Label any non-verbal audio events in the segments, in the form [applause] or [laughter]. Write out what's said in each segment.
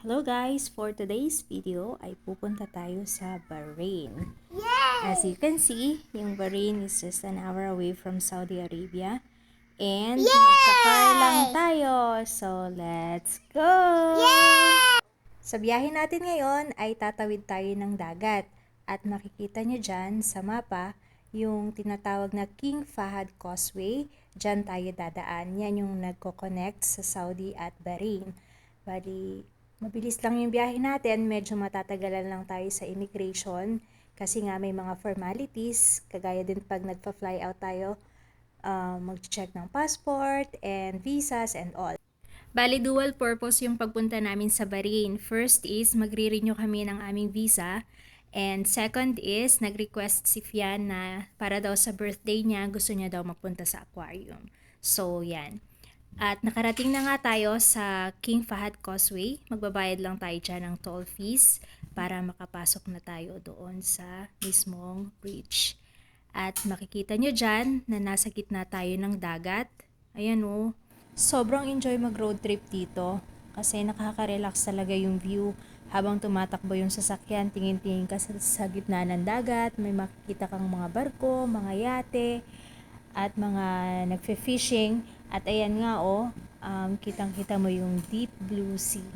Hello guys! For today's video ay pupunta tayo sa Bahrain. As you can see, yung Bahrain is just an hour away from Saudi Arabia. And magka-car lang tayo. So, let's go! Sa biyahe natin ngayon ay tatawid tayo ng dagat. At makikita nyo dyan sa mapa yung tinatawag na King Fahad Causeway. Dyan tayo dadaan. Yan yung nagko-connect sa Saudi at Bahrain. Bali, mabilis lang yung biyahe natin. Medyo matatagalan lang tayo sa immigration. Kasi nga may mga formalities. Kagaya din pag nagpa-fly out tayo, uh, mag-check ng passport and visas and all. Bali, dual purpose yung pagpunta namin sa Bahrain. First is, magre-renew kami ng aming visa. And second is, nag-request si Fian na para daw sa birthday niya, gusto niya daw magpunta sa aquarium. So, yan. At nakarating na nga tayo sa King Fahad Causeway. Magbabayad lang tayo dyan ng toll fees para makapasok na tayo doon sa mismong bridge. At makikita nyo dyan na nasa gitna tayo ng dagat. Ayan o. Sobrang enjoy mag-road trip dito kasi nakaka-relax talaga yung view habang tumatakbo yung sasakyan, tingin-tingin ka sa, sa gitna ng dagat, may makikita kang mga barko, mga yate, at mga nagfe-fishing. At ayan nga oh, um, kitang-kita mo yung deep blue sea.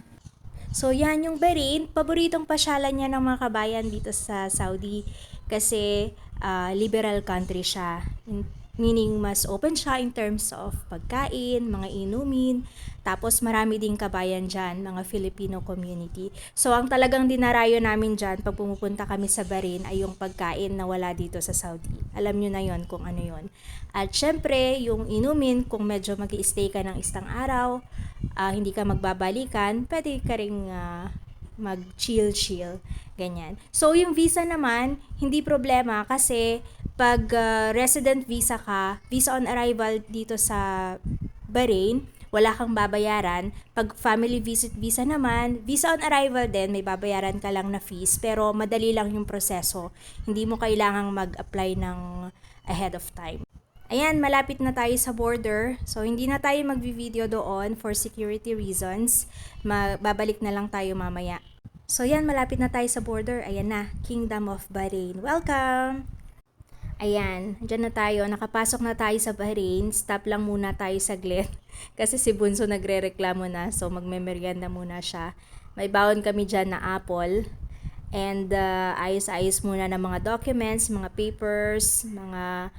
So yan yung Bahrain, paboritong pasyalan niya ng mga kabayan dito sa Saudi kasi uh, liberal country siya. In- meaning mas open siya in terms of pagkain, mga inumin, tapos marami ding kabayan dyan, mga Filipino community. So ang talagang dinarayo namin dyan pag pumupunta kami sa Bahrain ay yung pagkain na wala dito sa Saudi. Alam nyo na yon kung ano yon. At syempre, yung inumin, kung medyo mag stay ka ng isang araw, uh, hindi ka magbabalikan, pwede ka rin uh, mag-chill-chill. Ganyan. So, yung visa naman, hindi problema kasi pag uh, resident visa ka, visa on arrival dito sa Bahrain, wala kang babayaran. Pag family visit visa naman, visa on arrival din, may babayaran ka lang na fees, pero madali lang yung proseso. Hindi mo kailangang mag-apply ng ahead of time. Ayan, malapit na tayo sa border. So, hindi na tayo magvi-video doon for security reasons. Babalik na lang tayo mamaya. So, yan, malapit na tayo sa border. Ayan na, Kingdom of Bahrain. Welcome! Ayan, dyan na tayo. Nakapasok na tayo sa Bahrain. Stop lang muna tayo saglit. [laughs] Kasi si Bunso nagre-reklamo na. So, magmemeryenda muna siya. May bawon kami dyan na apple. And uh, ayos-ayos muna ng mga documents, mga papers, mga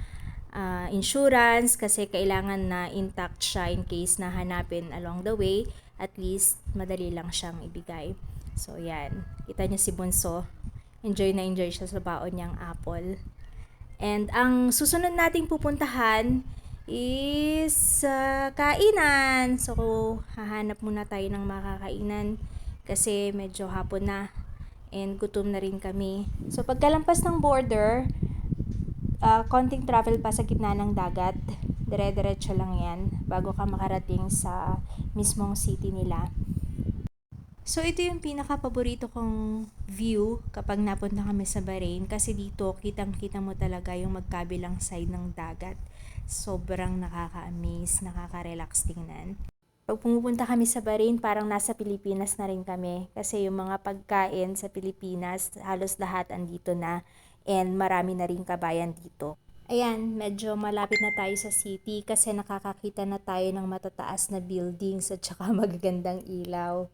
uh, insurance. Kasi kailangan na intact siya in case na hanapin along the way. At least, madali lang siyang ibigay. So, yan. Kita niyo si Bunso. Enjoy na enjoy siya sa baon niyang apple. And ang susunod nating pupuntahan is uh, kainan. So, hahanap muna tayo ng makakainan kasi medyo hapon na and gutom na rin kami. So, pagkalampas ng border, uh, konting travel pa sa gitna ng dagat. Dire-diretso lang yan bago ka makarating sa mismong city nila. So, ito yung pinaka-paborito kong view kapag napunta kami sa Bahrain kasi dito kitang-kita mo talaga yung magkabilang side ng dagat. Sobrang nakaka-amaze, nakaka-relax tingnan. Pag pumupunta kami sa Bahrain, parang nasa Pilipinas na rin kami kasi yung mga pagkain sa Pilipinas, halos lahat andito na and marami na rin kabayan dito. Ayan, medyo malapit na tayo sa city kasi nakakakita na tayo ng matataas na buildings at saka [laughs] magagandang ilaw.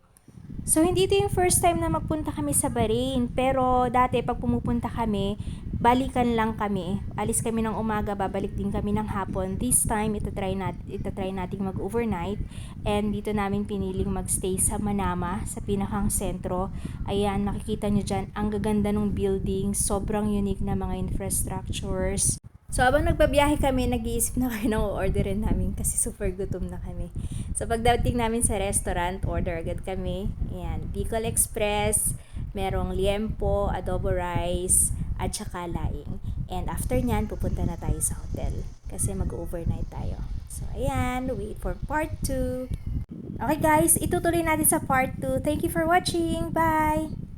So, hindi ito yung first time na magpunta kami sa Bahrain. Pero, dati, pag pumupunta kami, balikan lang kami. Alis kami ng umaga, babalik din kami ng hapon. This time, itatry, nat itatry nating mag-overnight. And dito namin piniling magstay sa Manama, sa pinakang sentro. Ayan, makikita nyo dyan, ang gaganda ng building. Sobrang unique na mga infrastructures. So, abang nagbabiyahe kami, nag-iisip na kayo ng orderin namin kasi super gutom na kami. So, pagdating namin sa restaurant, order agad kami. Ayan, Bicol Express, merong liempo, adobo rice, at saka laing. And after nyan, pupunta na tayo sa hotel kasi mag-overnight tayo. So, ayan, wait for part 2. Okay guys, itutuloy natin sa part 2. Thank you for watching. Bye!